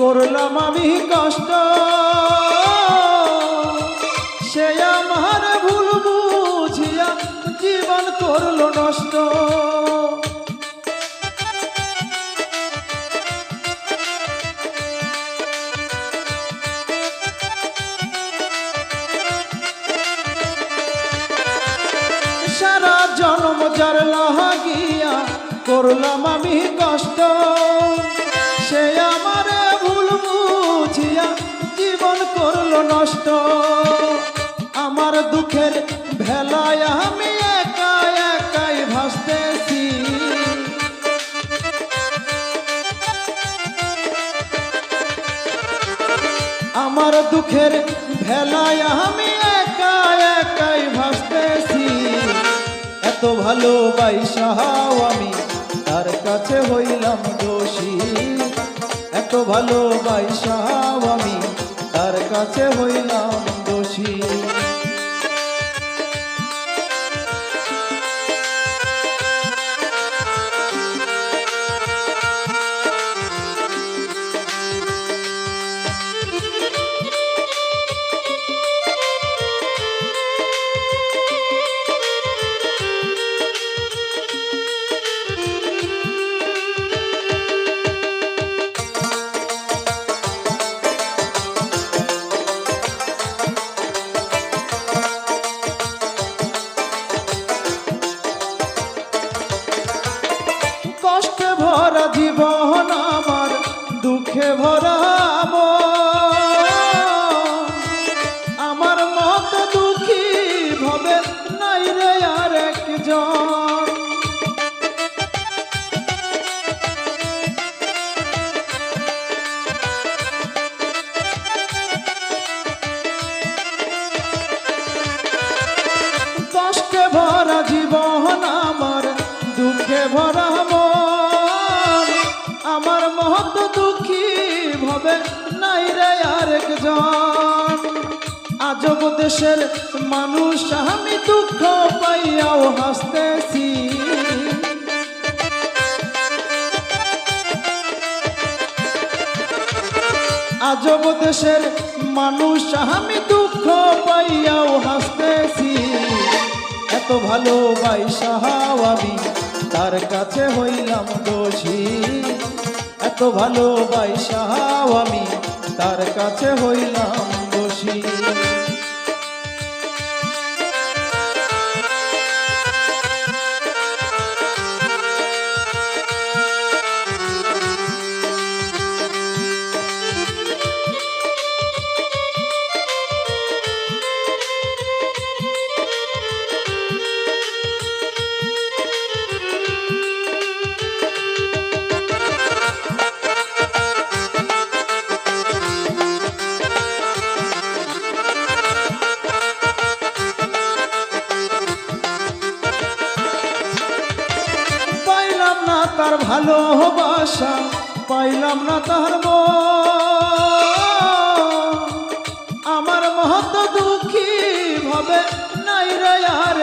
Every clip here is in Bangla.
করলাম আমি কষ্ট। সে আমার ভুল বুঝিয়া জীবন করল নষ্ট। সারা জন্ম যার লাহাগিয়া করলাম আমি কষ্ট। সে ভেলায় আমি একা একাই ভাসতেছি। আমার দুঃখের ভেলায় আমি একা একাই ভাসতেছি। এত ভালোবাসাও আমি, তার কাছে হইলাম দোষী। এত ভালোবাসাও আমি, তার কাছে হইলাম দোষী। আজব দেশের মানুষ, আমি দুঃখ পাইয়াও হাসতেছি। আজব দেশের মানুষ, আমি দুঃখ পাইয়াও হাসতেছি। এত ভালোবাসাও আমি তার কাছে হইলাম দোষী। এত ভালোবাসাও আমি তার কাছে হইলাম দোষী ভালোবাসা পাইলাম না তার। আমার মহত দুঃখী ভাবে নাই রে আর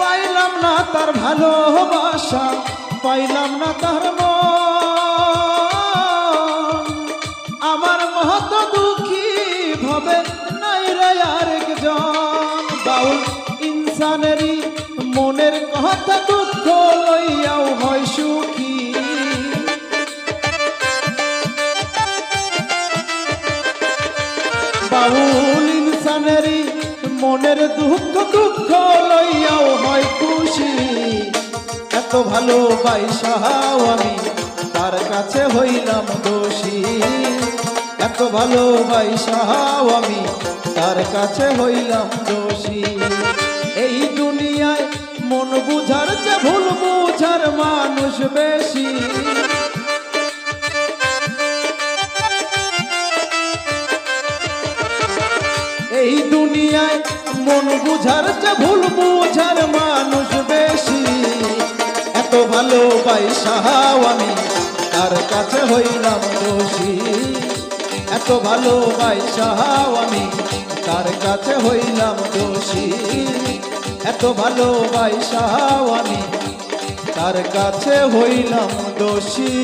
পাইলাম না তার ভালোবাসা পাইলাম না তার মন মনের কথা দুঃখ লইয়াও হয় সুখী। বাউল ইনসানেরই মনের দুঃখ দুঃখ লইয়াও হয় খুশি। এত ভালো বাইসাও আমি তার কাছে হইলাম দোষী। এত ভালো বাইসাও আমি তার কাছে হইলাম দোষী। এই দুনিয়ায় মন বুঝার যে ভুল বুঝার মানুষ বেশি। এত ভালো বাইসাও আমি তার কাছে হইলাম দোষী। এত ভালো বাইসাও আমি তার কাছে হইলাম দোষী। এত ভালো বাইসাও আমি তার কাছে হইলাম দোষী।